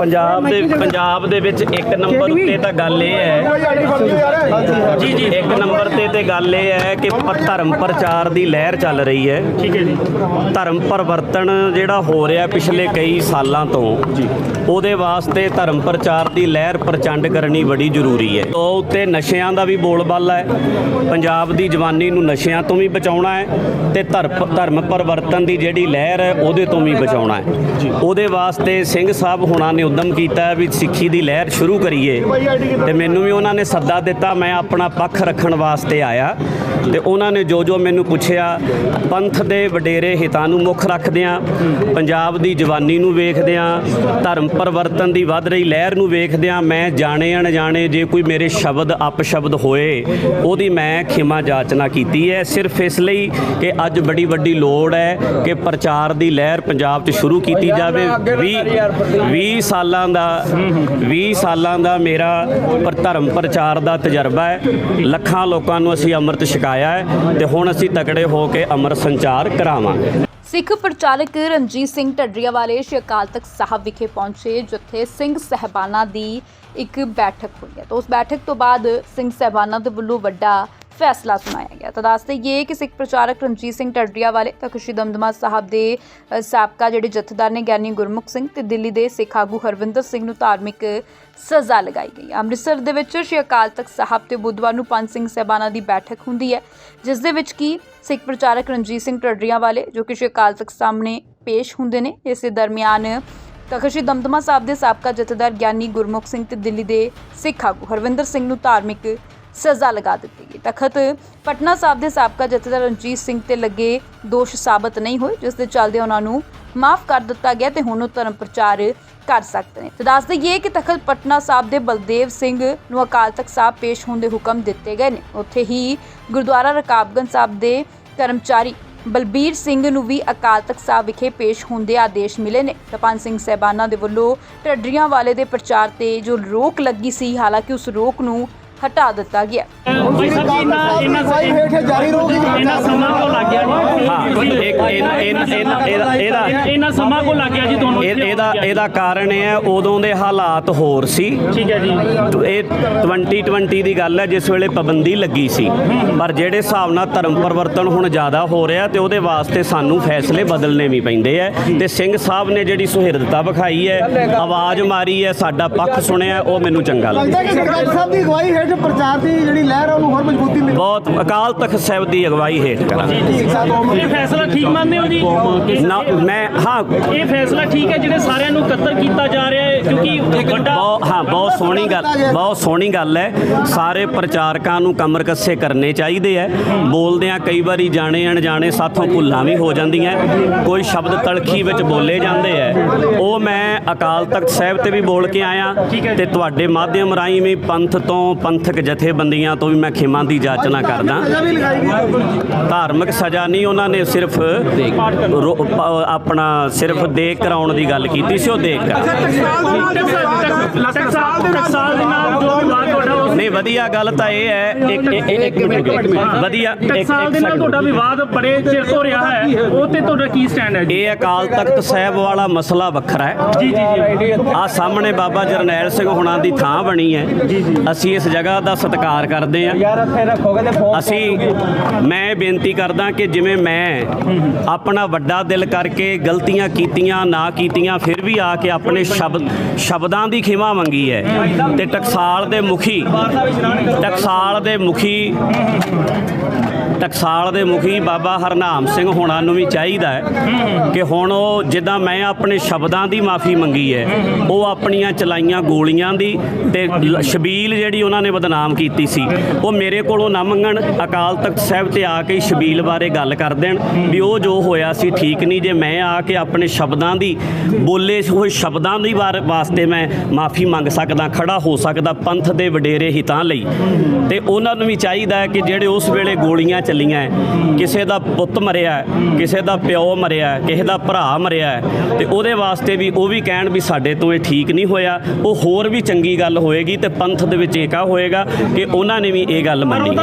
ਪੰਜਾਬ ਦੇ ਪੰਜਾਬ ਦੇ ਵਿੱਚ ਇੱਕ ਨੰਬਰ ਉੱਤੇ ਤਾਂ ਗੱਲ ਇਹ ਹੈ। ਜੀ ਜੀ ਇੱਕ ਨੰਬਰ ਤੇ ਤੇ ਗੱਲ ਇਹ ਹੈ ਕਿ ਧਰਮ ਪ੍ਰਚਾਰ ਦੀ ਲਹਿਰ ਚੱਲ ਰਹੀ ਹੈ। ਠੀਕ ਹੈ ਜੀ। ਧਰਮ ਪਰਿਵਰਤਨ ਜਿਹੜਾ ਹੋ ਰਿਹਾ ਪਿਛਲੇ ਕਈ ਸਾਲਾਂ ਤੋਂ ਜੀ। ਉਹਦੇ ਵਾਸਤੇ ਧਰਮ ਪ੍ਰਚਾਰ ਦੀ ਲਹਿਰ ਪ੍ਰਚੰਡ ਕਰਨੀ ਬੜੀ ਜ਼ਰੂਰੀ ਹੈ। ਉਹ ਉੱਤੇ ਨਸ਼ਿਆਂ ਦਾ ਵੀ ਬੋਲਬਾਲਾ ਹੈ। ਪੰਜਾਬ ਦੀ ਜਵਾਨੀ ਨੂੰ ਨਸ਼ਿਆਂ ਤੋਂ ਵੀ ਬਚਾਉਣਾ ਹੈ ਤੇ ਧਰਮ ਧਰਮ ਪਰਿਵਰਤਨ ਦੀ ਜਿਹੜੀ ਲਹਿਰ ਹੈ ਉਹਦੇ ਤੋਂ ਵੀ ਬਚਾਉਣਾ ਹੈ। ਉਹਦੇ ਵਾਸਤੇ ਸਿੰਘ ਸਾਹਿਬ ਹੁਣਾਂ ਨੇ ਉਦਮ ਕੀਤਾ ਵੀ ਸਿੱਖੀ ਦੀ ਲਹਿਰ ਸ਼ੁਰੂ ਕਰੀਏ। ਤੇ ਮੈਨੂੰ ਵੀ ਉਹਨਾਂ ਨੇ ਸੱਦਾ ਦਿੱਤਾ ਮੈਂ ਆਪਣਾ ਪੱਖ ਰੱਖਣ ਵਾਸਤੇ ਆਇਆ। ਤੇ ਉਹਨਾਂ ਨੇ ਜੋ ਜੋ ਮੈਨੂੰ ਪੁੱਛਿਆ ਪੰਥ ਦੇ ਵਡੇਰੇ ਹਿੱਤਾਂ ਨੂੰ ਮੁੱਖ ਰੱਖਦਿਆਂ ਪੰਜਾਬ ਦੀ ਜਵਾਨੀ ਨੂੰ ਵੇਖਦਿਆਂ ਧਰਮ ਪਰਿਵਰਤਨ ਦੀ ਵੱਧ ਰਹੀ ਲਹਿਰ ਨੂੰ ਵੇਖਦਿਆਂ ਮੈਂ ਜਾਣੇ ਅਣਜਾਣੇ ਜੇ ਕੋਈ ਮੇਰੇ ਸ਼ਬਦ ਅਪਸ਼ਬਦ ਹੋਏ ਉਹਦੀ ਮੈਂ ਖਿਮਾ ਜਾਚਨਾ ਕੀਤੀ ਹੈ। ਸਿਰਫ ਇਸ ਲਈ ਕਿ ਅੱਜ ਬੜੀ ਵੱਡੀ ਲੋੜ ਹੈ ਕਿ ਪ੍ਰਚਾਰ ਦੀ ਲਹਿਰ ਪੰਜਾਬ 'ਚ ਸ਼ੁਰੂ ਕੀਤੀ ਜਾਵੇ। 20 20 ਸਾਲਾਂ ਦਾ 20 ਸਾਲਾਂ ਦਾ ਮੇਰਾ ਪਰ ਧਰਮ ਪ੍ਰਚਾਰ ਦਾ ਤਜਰਬਾ ਹੈ। ਲੱਖਾਂ ਲੋਕਾਂ ਨੂੰ ਅਸੀਂ ਅੰਮ੍ਰਿਤ ਛਕਾਇਆ ਹੈ ਤੇ ਹੁਣ ਅਸੀਂ ਤਕੜੇ ਹੋ ਕੇ ਅੰਮ੍ਰਿਤ ਸੰਚਾਰ ਕਰਾਵਾਂਗੇ। ਸਿੱਖ ਪ੍ਰਚਾਰਕ ਰਣਜੀਤ ਸਿੰਘ ਢੱਡਰੀਆ ਵਾਲੇ ਸ਼੍ਰੀ ਅਕਾਲ ਤਖਤ ਸਾਹਿਬ ਵਿਖੇ ਪਹੁੰਚੇ, ਜਿੱਥੇ ਸਿੰਘ ਸਹਿਬਾਨਾਂ ਦੀ ਇੱਕ ਬੈਠਕ ਹੋਈ ਹੈ। ਤਾਂ ਉਸ ਬੈਠਕ ਤੋਂ ਬਾਅਦ ਸਿੰਘ ਸਹਿਬਾਨਾਂ ਦੇ ਵੱਲੋਂ ਵੱਡਾ ਫੈਸਲਾ ਸੁਣਾਇਆ ਗਿਆ ਤਾਂ ਦੱਸ ਦੇਈਏ ਕਿ ਸਿੱਖ ਪ੍ਰਚਾਰਕ ਰਣਜੀਤ ਸਿੰਘ ਟੱਡਰੀਆ ਵਾਲੇ ਤਖਸ਼ੀ ਦਮਦਮਾ ਸਾਹਿਬ ਦੇ ਸਾਬਕਾ ਜਿਹੜੇ ਜਥੇਦਾਰ ਨੇ ਗਿਆਨੀ ਗੁਰਮੁਖ ਸਿੰਘ ਤੇ ਦਿੱਲੀ ਦੇ ਸਿੱਖ ਆਗੂ ਹਰਵਿੰਦਰ ਸਿੰਘ ਨੂੰ ਧਾਰਮਿਕ ਸਜ਼ਾ ਲਗਾਈ ਗਈ ਅੰਮ੍ਰਿਤਸਰ ਦੇ ਵਿੱਚ ਸ਼੍ਰੀ ਅਕਾਲ ਤਖਤ ਸਾਹਿਬ ਤੇ ਬੁੱਧਵਾਰ ਨੂੰ ਪੰਜ ਸਿੰਘ ਸਹਿਬਾਨਾਂ ਦੀ ਬੈਠਕ ਹੁੰਦੀ ਹੈ ਜਿਸ ਦੇ ਵਿੱਚ ਕੀ ਸਿੱਖ ਪ੍ਰਚਾਰਕ ਰਣਜੀਤ ਸਿੰਘ ਢੱਡਰੀਆਂ ਵਾਲੇ ਜੋ ਕਿ ਸ਼੍ਰੀ ਅਕਾਲ ਤਖਤ ਸਾਹਮਣੇ ਪੇਸ਼ ਹੁੰਦੇ ਨੇ ਇਸੇ ਦਰਮਿਆਨ ਤਖ਼ਤ ਸ੍ਰੀ ਦਮਦਮਾ ਸਾਹਿਬ ਦੇ ਸਾਬਕਾ ਜਥੇਦਾਰ ਗਿਆਨੀ ਗੁਰਮੁਖ ਸਿੰਘ ਤੇ ਦਿੱਲੀ ਦੇ ਸਿੱਖ ਆਗੂ ਹਰਵਿੰਦਰ ਸਿੰਘ ਨੂੰ ਧਾਰਮਿਕ ਸਜ਼ਾ ਲਗਾ ਦਿੱਤੀ ਗਈ। ਤਖਤ ਪਟਨਾ ਸਾਹਿਬ ਦੇ ਸਾਬਕਾ ਜਥੇਦਾਰ ਰਣਜੀਤ ਸਿੰਘ ਤੇ ਲੱਗੇ ਦੋਸ਼ ਸਾਬਤ ਨਹੀਂ ਹੋਏ, ਜਿਸ ਦੇ ਚੱਲਦੇ ਉਹਨਾਂ ਨੂੰ ਮਾਫ ਕਰ ਦਿੱਤਾ ਗਿਆ ਤੇ ਹੁਣ ਉਹ ਧਰਮ ਪ੍ਰਚਾਰ ਕਰ ਸਕਦੇ ਨੇ। ਤੇ ਦੱਸ ਦਈਏ ਕਿ ਤਖਤ ਪਟਨਾ ਸਾਹਿਬ ਦੇ ਬਲਦੇਵ ਸਿੰਘ ਨੂੰ ਅਕਾਲ ਤਖਤ ਸਾਹਿਬ ਪੇਸ਼ ਹੋਣ ਦੇ ਹੁਕਮ ਦਿੱਤੇ ਗਏ ਨੇ। ਉੱਥੇ ਹੀ ਗੁਰਦੁਆਰਾ ਰਕਾਬਗੰਜ ਸਾਹਿਬ ਦੇ ਕਰਮਚਾਰੀ ਬਲਬੀਰ ਸਿੰਘ ਨੂੰ ਵੀ ਅਕਾਲ ਤਖਤ ਸਾਹਿਬ ਵਿਖੇ ਪੇਸ਼ ਹੋਣ ਦੇ ਆਦੇਸ਼ ਮਿਲੇ ਨੇ। ਤਾਂ ਸਿੰਘ ਸਹਿਬਾਨਾਂ ਦੇ ਵੱਲੋਂ ਟੱਡਰੀਆਂ ਵਾਲੇ ਦੇ ਪ੍ਰਚਾਰ ਤੇ ਜੋ ਰੋਕ ਲੱਗੀ ਸੀ, ਹਾਲਾਂਕਿ ਉਸ ਰੋਕ ਨੂੰ ਹਟਾ ਦਿੱਤਾ ਗਿਆ। ਭਾਈ ਸਾਹਿਬ ਜੀ ਇਹਨਾਂ ਇਹਨਾਂ ਭਾਈ ਹੇਠ ਜਾਰੀ ਰਹੂਗੀ ਇਹਨਾਂ ਸਮਾਂ ਕੋ ਲੱਗ ਗਿਆ ਜੀ। ਹਾਂ ਇੱਕ ਇਹਨਾਂ ਇਹਨਾਂ ਇਹਨਾਂ- ਇਹਦਾ ਇਹਦਾ ਇਹਨਾਂ ਸਮਾਂ ਕੋ ਲੱਗ ਗਿਆ ਜੀ ਤੁਹਾਨੂੰ ਇਹ- ਇਹਦਾ ਇਹਦਾ ਕਾਰਨ ਇਹ ਹੈ ਉਦੋਂ ਦੇ ਹਾਲਾਤ ਹੋਰ ਸੀ। ਠੀਕ ਹੈ ਜੀ। ਇਹ 2020 ਦੀ ਗੱਲ ਹੈ ਜਿਸ ਵੇਲੇ ਪਾਬੰਦੀ ਲੱਗੀ ਸੀ। ਪਰ ਜਿਹੜੇ ਹਿਸਾਬ ਨਾਲ ਧਰਮ ਪਰਿਵਰਤਨ ਹੁਣ ਜ਼ਿਆਦਾ ਹੋ ਰਿਹਾ ਤੇ ਉਹਦੇ ਵਾਸਤੇ ਸਾਨੂੰ ਫੈਸਲੇ ਬਦਲਨੇ ਵੀ ਪੈਂਦੇ ਆ। ਤੇ ਸਿੰਘ ਸਾਹਿਬ ਨੇ ਜਿਹੜੀ ਸੁਹਿਰਦਤਾ ਵਿਖਾਈ ਹੈ ਆਵਾਜ਼ ਮਾਰੀ ਹੈ ਸਾਡਾ ਪੱਖ ਸੁਣਿਆ ਉਹ ਮੈਨੂੰ ਚੰਗਾ ਲੱਗਦਾ ਲੱਗਦਾ ਕਿ ਸਰਕਾਰ ਸਾਹਿਬ ਦੀ ਅਗਵਾਈ ਹੇਠ ਪ੍ਰਚਾਰ ਦੀ ਜਿਹੜੀ ਲਹਿਰ ਆ ਉਹਨੂੰ ਹੋਰ ਮਜ਼ਬੂਤੀ ਮਿਲੇ। ਬਹੁਤ ਅਕਾਲ ਤਖਤ ਸਾਹਿਬ ਦੀ ਅਗਵਾਈ ਹੇਠ ਕਰਾਂਗੇ। ਇਹ ਫੈਸਲਾ ਠੀਕ ਮੰਨਦੇ ਹੋ ਜੀ? ਨਾ ਮੈਂ ਹਾਂ। ਇਹ ਫੈਸਲਾ ਠੀਕ ਹੈ ਜਿਹੜੇ ਸਾਰਿਆਂ ਨੂੰ ਇਕੱਤਰ ਕੀਤਾ ਜਾ ਰਿਹਾ ਹੈ ਕਿਉਂਕਿ ਵੱਡਾ ਬਹੁਤ ਹਾਂ ਬਹੁਤ ਸੋਹਣੀ ਗੱਲ ਬਹੁਤ ਸੋਹਣੀ ਗੱਲ ਹੈ। ਸਾਰੇ ਪ੍ਰਚਾਰਕਾਂ ਨੂੰ ਕਮਰ ਕੱਸੇ ਕਰਨੇ ਚਾਹੀਦੇ ਐ ਬੋਲਦਿਆਂ ਕਈ ਵਾਰੀ ਜਾਣੇ ਅਣਜਾਣੇ ਸਾਥੋਂ ਭੁੱਲਾਂ ਵੀ ਹੋ ਜਾਂਦੀਆਂ ਕੋਈ ਸ਼ਬਦ ਤਲਖੀ ਵਿੱਚ ਬੋਲੇ ਜਾਂਦੇ ਐ ਉਹ ਮੈਂ ਅਕਾਲ ਤਖਤ ਸਾਹਿਬ ਤੇ ਵੀ ਬੋਲ ਕੇ ਆਇਆ ਤੇ ਤੁਹਾਡੇ ਮਾਧਿਅਮ ਰਾਹੀਂ ਵੀ ਪੰਥ ਤੋਂ ਪੰਥਕ ਜਥੇਬੰਦੀਆਂ ਤੋਂ ਵੀ ਮੈਂ ਖਿਮਾ ਦੀ ਜਾਚਨਾ ਕਰਦਾ। ਧਾਰਮਿਕ ਸਜ਼ਾ ਨਹੀਂ ਉਹਨਾਂ ਨੇ ਸਿਰਫ ਆਪਣਾ ਸਿਰਫ ਦੇਖ ਕਰਾਉਣ ਦੀ ਗੱਲ ਕੀਤੀ ਸੀ ਉਹ ਦੇਖ ਕਰ ਟਕਸਾਲ ਦੇ ਟਕਸਾਲ ਦੇ ਨਾਲ ਜੋ ਵਿਵਾਦ ਤੁਹਾਡਾ ਉਸ ਨਹੀਂ ਵਧੀਆ ਗੱਲ ਤਾਂ ਇਹ ਹੈ ਇੱਕ ਇੱਕ- ਇੱਕ ਮਿੰਟ ਵਧੀਆ ਇੱਕ- ਟਕਸਾਲ ਦੇ ਨਾਲ ਤੁਹਾਡਾ। ਵਿਵਾਦ ਬੜੇ ਚਿਰ ਤੋਂ ਰਿਹਾ ਹੈ। ਉਹ ਤੇ ਤੁਹਾਡਾ ਕੀ ਸਟੈਂਡ ਹੈ ਜੀ? ਇਹ ਅਕਾਲ ਤਖਤ ਸਾਹਿਬ ਵਾਲਾ ਮਸਲਾ ਵੱਖਰਾ ਹੈ। ਜੀ ਜੀ ਜੀ। ਆ ਸਾਹਮਣੇ ਬਾਬਾ ਜਰਨੈਲ ਸਿੰਘ ਹੁਣਾਂ ਦੀ ਥਾਂ ਬਣੀ ਹੈ। ਅਸੀਂ ਇਸ ਜਗ੍ਹਾ ਦਾ ਸਤਿਕਾਰ ਕਰਦੇ ਹਾਂ ਅਸੀਂ ਮੈਂ ਬੇਨਤੀ ਕਰਦਾ ਕਿ ਜਿਵੇਂ ਮੈਂ ਆਪਣਾ ਵੱਡਾ ਦਿਲ ਕਰਕੇ ਗਲਤੀਆਂ ਕੀਤੀਆਂ ਨਾ ਕੀਤੀਆਂ ਫਿਰ ਵੀ ਆ ਕੇ ਆਪਣੇ ਸ਼ਬਦ ਸ਼ਬਦਾਂ ਦੀ ਖਿਮਾ ਮੰਗੀ ਹੈ। ਤੇ ਟਕਸਾਲ ਦੇ ਮੁਖੀ ਟਕਸਾਲ ਦੇ ਮੁਖੀ ਟਕਸਾਲ ਦੇ ਮੁਖੀ ਬਾਬਾ ਹਰਨਾਮ ਸਿੰਘ ਹੋਣਾ ਨੂੰ ਵੀ ਚਾਹੀਦਾ ਹੈ ਕਿ ਹੁਣ ਉਹ ਜਿੱਦਾਂ ਮੈਂ ਆਪਣੇ ਸ਼ਬਦਾਂ ਦੀ ਮਾਫੀ ਮੰਗੀ ਹੈ ਉਹ ਆਪਣੀਆਂ ਚਲਾਈਆਂ ਗੋਲੀਆਂ ਦੀ ਤੇ ਸ਼ਬੀਲ ਜਿਹੜੀ ਉਹਨਾਂ ਨੇ ਬਦਨਾਮ ਕੀਤੀ ਸੀ। ਉਹ ਮੇਰੇ ਕੋਲੋਂ ਨਾ ਮੰਗਣ ਅਕਾਲ ਤਖਤ ਸਾਹਿਬ ਤੇ ਆ ਕੇ ਸ਼ਬੀਲ ਬਾਰੇ ਗੱਲ ਕਰ ਦੇਣ। ਵੀ ਉਹ ਜੋ ਹੋਇਆ ਸੀ ਠੀਕ ਨਹੀਂ ਜੇ ਮੈਂ ਆ ਕੇ ਆਪਣੇ ਸ਼ਬਦਾਂ ਦੀ ਬੋਲੇ ਹੋਏ ਸ਼ਬਦਾਂ ਦੀ ਵਾਰ- ਵਾਸਤੇ ਮੈਂ ਮਾਫੀ ਮੰਗ ਸਕਦਾ ਖੜਾ ਹੋ ਸਕਦਾ ਪੰਥ ਦੇ ਵਡੇਰੇ ਹਿੱਤਾਂ ਲਈ। ਤੇ ਉਹਨਾਂ ਨੂੰ ਵੀ ਚਾਹੀਦਾ ਹੈ ਕਿ ਜਿਹੜੇ ਉਸ ਵੇਲੇ ਗੋਲੀਆਂ ਚੱਲੀਆਂ ਕਿਸੇ ਦਾ ਪੁੱਤ ਮਰਿਆ ਕਿਸੇ ਦਾ ਪਿਓ ਮਰਿਆ ਕਿਸੇ ਦਾ ਭਰਾ ਮਰਿਆ ਹੈ, ਤੇ ਉਹਦੇ ਵਾਸਤੇ ਵੀ ਉਹ ਵੀ ਕਹਿਣ ਵੀ ਸਾਡੇ ਤੋਂ ਇਹ ਠੀਕ ਨਹੀਂ ਹੋਇਆ। ਉਹ ਹੋਰ ਵੀ ਚੰਗੀ ਗੱਲ ਹੋਏਗੀ ਤੇ ਪੰਥ ਦੇ ਵਿੱਚ ਏਕਾ ਹੋਏ ਹੋਏਗਾ ਕਿ ਉਹਨਾਂ ਨੇ ਵੀ ਇਹ ਗੱਲ ਮੰਨੀ